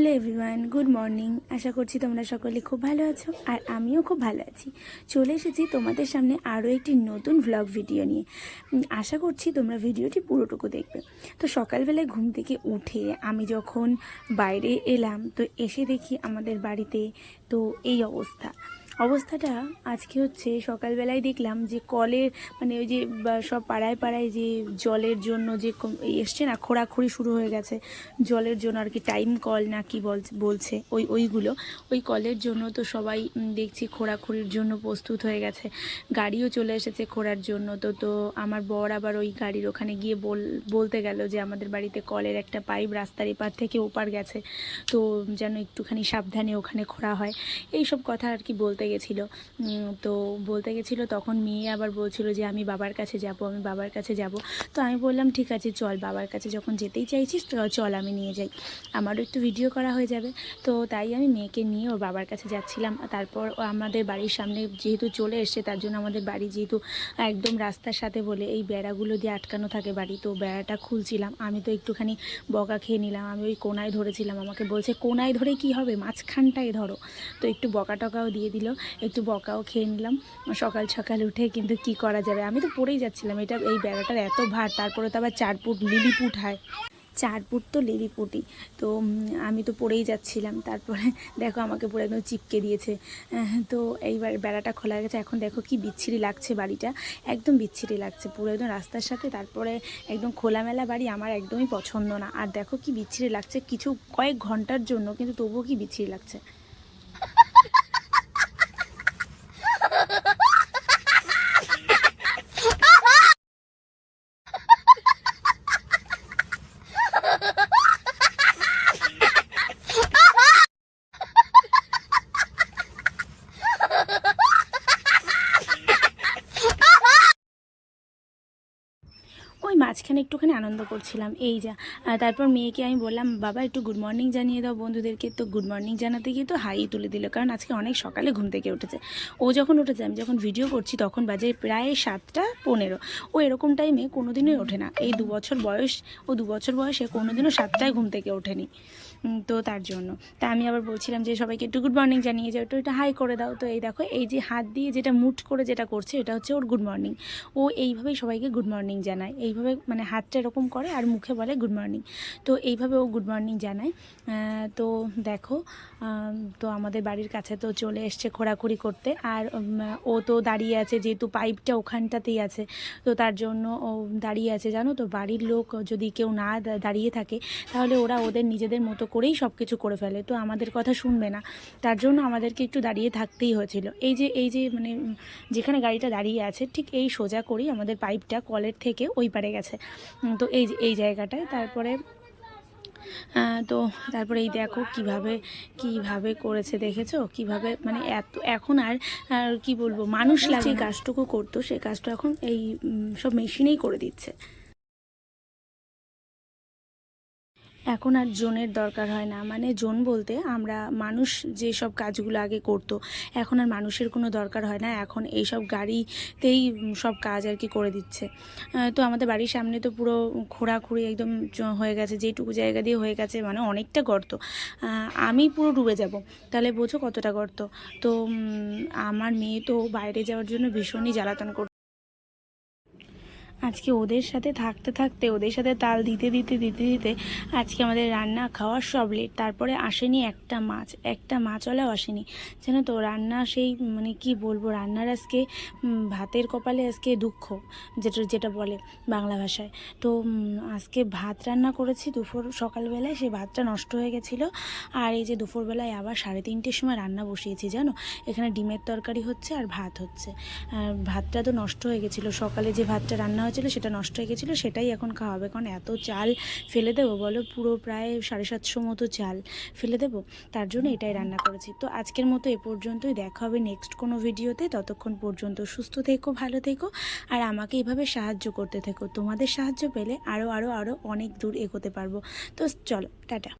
Hello everyone, good morning. আশা করছি তোমরা সকলে খুব ভালো আছো আর আমিও খুব ভালো আছি। চলে এসেছি তোমাদের সামনে আরও একটি নতুন ভ্লগ ভিডিও নিয়ে। আশা করছি তোমরা ভিডিওটি পুরোটুকু দেখবে। তো সকালবেলায় ঘুম থেকে উঠে আমি যখন বাইরে এলাম, তো এসে দেখি আমাদের বাড়িতে তো এই অবস্থা। অবস্থাটা আজকে হচ্ছে সকালবেলায় দেখলাম যে কলের মানে ওই যে সব পাড়ায় পাড়ায় যে জলের জন্য যে এসছে না খোঁড়াখুড়ি শুরু হয়ে গেছে। জলের জন্য আর কি টাইম কল না কি বল- বলছে ওই ওইগুলো। ওই কলের জন্য তো সবাই দেখছি খোঁড়াখুড়ির জন্য প্রস্তুত হয়ে গেছে। গাড়িও চলে এসেছে খোঁড়ার জন্য। তো তো আমার বর আবার ওই গাড়ির ওখানে গিয়ে বল বলতে গেল যে আমাদের বাড়িতে কলের একটা পাইপ রাস্তার এপার থেকে ওপার গেছে। তো যেন একটুখানি সাবধানে ওখানে খোঁড়া হয়। এই সব কথা আর কি বলতে গেছিল। তো বলতে গেছিল, তখন মেয়ে আবার বলছিল যে, আমি বাবার কাছে যাব, আমি বাবার কাছে যাব। তো আমি বললাম, ঠিক আছে, চল, বাবার কাছে যখন যেতেই চাইছিস, তো চল, আমি নিয়ে যাই। আমারও একটু ভিডিও করা হয়ে যাবে। তো তাই আমি মেয়েকে নিয়ে ওর বাবার কাছে যাচ্ছিলাম। তারপর আমাদের বাড়ির সামনে যেহেতু চলে এসছে, তার জন্য আমাদের বাড়ি যেহেতু একদম রাস্তার সাথে বলে এই বেড়াগুলো দিয়ে আটকানো থাকে বাড়ি, তো বেড়াটা খুলছিলাম। আমি তো একটুখানি বকা খেয়ে নিলাম। আমি ওই কোনায় ধরেছিলাম। আমাকে বলছে, কোনায় ধরে কি হবে? মাঝখানটায় ধরো। তো একটু বকা টকাও দিয়ে দিল। একটু বকাও খেয়ে নিলাম। সকাল সকাল উঠে কিন্তু কি করা যাবে? আমি তো পড়েই যাচ্ছিলাম, এটা এই বেড়াটার এত ভার, তারপরে তো আবার চার ফুট লিলিপুট হয়। চার ফুট তো লিলিপুটি তো আমি তো পড়েই যাচ্ছিলাম, তারপরে দেখো আমাকে পুরো একদম চিপকে দিয়েছে। তো এইবার বেড়াটা খোলা গেছে, এখন দেখো কি বিচ্ছিরি লাগছে বাড়িটা। একদম বিচ্ছিরি লাগছে, পুরো একদম রাস্তার সাথে, তারপরে একদম খোলামেলা বাড়ি আমার একদমই পছন্দ না। আর দেখো কি বিচ্ছিরি লাগছে, কিছু কয়েক ঘণ্টার জন্য, কিন্তু তবুও কি বিচ্ছিরি লাগছে। মাঝখানে একটুখানি আনন্দ করছিলাম, এই যা। তারপর মেয়েকে আমি বললাম, বাবা, একটু গুড মর্নিং জানিয়ে দাও বন্ধুদেরকে। তো গুড মর্নিং জানাতে গিয়ে তো হাই তুলে দিল, কারণ আজকে অনেক সকালে ঘুম থেকে উঠেছে। ও যখন উঠেছে, আমি যখন ভিডিও করছি, তখন বাজে প্রায় সাতটা পনেরো। ও এরকম টাইমে কোনো দিনই ওঠে না। এই দু বছর বয়স, ও দু বছর বয়সে কোনো দিনও সাতটায় ঘুম থেকে ওঠেনি। তো তার জন্য। তা আমি আবার বলছিলাম যে সবাইকে একটু গুড মর্নিং জানিয়ে যাও। একটু এটা হাই করে দাও। তো এই দেখো, এই যে হাত দিয়ে যেটা মুট করে যেটা করছে, এটা হচ্ছে ওর গুড মর্নিং ও এইভাবেই সবাইকে গুড মর্নিং জানায়। এইভাবে মানে হাতটা এরকম করে আর মুখে বলে গুড মর্নিং তো এইভাবে ও গুড মর্নিং জানায়। তো দেখো তো আমাদের বাড়ির কাছে তো চলে এসছে খোঁড়াখুড়ি করতে। আর ও তো দাঁড়িয়ে আছে, যেহেতু পাইপটা ওখানটাতেই আছে। তো তার জন্য ও দাঁড়িয়ে আছে, জানো তো? বাড়ির লোক যদি কেউ না দাঁড়িয়ে থাকে, তাহলে ওরা ওদের নিজেদের মতো করেই সব কিছু করে ফেলে তো আমাদের কথা শুনবে না। তার জন্য আমাদেরকে একটু দাঁড়িয়ে থাকতেই হয়েছিল। এই যে এই যে মানে যেখানে গাড়িটা দাঁড়িয়ে আছে ঠিক এই সোজা করেই আমাদের পাইপটা কলের থেকে ওই পারে গেছে। তো এই এই জায়গাটায় তারপরে তো তারপরে এই দেখো কীভাবে কীভাবে করেছে দেখেছ? কীভাবে মানে এত এখন আর কি বলব মানুষ লাগে যে কাজটুকু করতো সে কাজটা এখন এই সব মেশিনেই করে দিচ্ছে। এখন আর জোনের দরকার হয় না। মানে জোন বলতে আমরা মানুষ যে সব কাজগুলো আগে করতো, এখন আর মানুষের কোনো দরকার হয় না। এখন এই সব গাড়িতেই সব কাজ আর কি করে দিচ্ছে। তো আমাদের বাড়ির সামনে তো পুরো খোঁড়াখুড়ি একদম হয়ে গেছে, যেটুকু জায়গা দিয়ে হয়ে গেছে মানে অনেকটা গর্ত। আমি পুরো ডুবে যাব, তাহলে বোঝো কতটা গর্ত? তো আমার মেয়ে তো বাইরে যাওয়ার জন্য ভীষণই জ্বালাতন করতো। আজকে ওদের সাথে থাকতে থাকতে, ওদের সাথে তাল দিতে দিতে দিতে দিতে আজকে আমাদের রান্না খাওয়ার সব লেট তারপরে আসেনি একটা মাছ, একটা মাছওয়ালাও আসেনি। জানো তো রান্না সেই মানে কি বলব, রান্নার আজকে ভাতের কপালে আজকে দুঃখ, যেটা যেটা বলে বাংলা ভাষায়। তো আজকে ভাত রান্না করেছি দুপুর সকালবেলায়, সেই ভাতটা নষ্ট হয়ে গেছিল। আর এই যে দুপুরবেলায় আবার সাড়ে তিনটের সময় রান্না বসিয়েছি, জানো? এখানে ডিমের তরকারি হচ্ছে আর ভাত হচ্ছে। আর ভাতটা তো নষ্ট হয়ে গেছিল। সকালে যে ভাতটা রান্না হয়েছিল সেটা নষ্ট হয়ে গেছিল, সেটাই এখন খাওয়া হবে কারণ এত চাল ফেলে দেবো, বলো পুরো প্রায় সাড়ে সাতশো মতো চাল ফেলে দেবো, তার জন্য এটাই রান্না করেছি। তো আজকের মতো এ পর্যন্তই, দেখা হবে নেক্সট কোনো ভিডিওতে ততক্ষণ পর্যন্ত সুস্থ থেকো, ভালো থেকো, আর আমাকে এইভাবে সাহায্য করতে থেকো। তোমাদের সাহায্য পেলে আরও আরও আরও অনেক দূর এগোতে পারব। তো চলো, টাটা।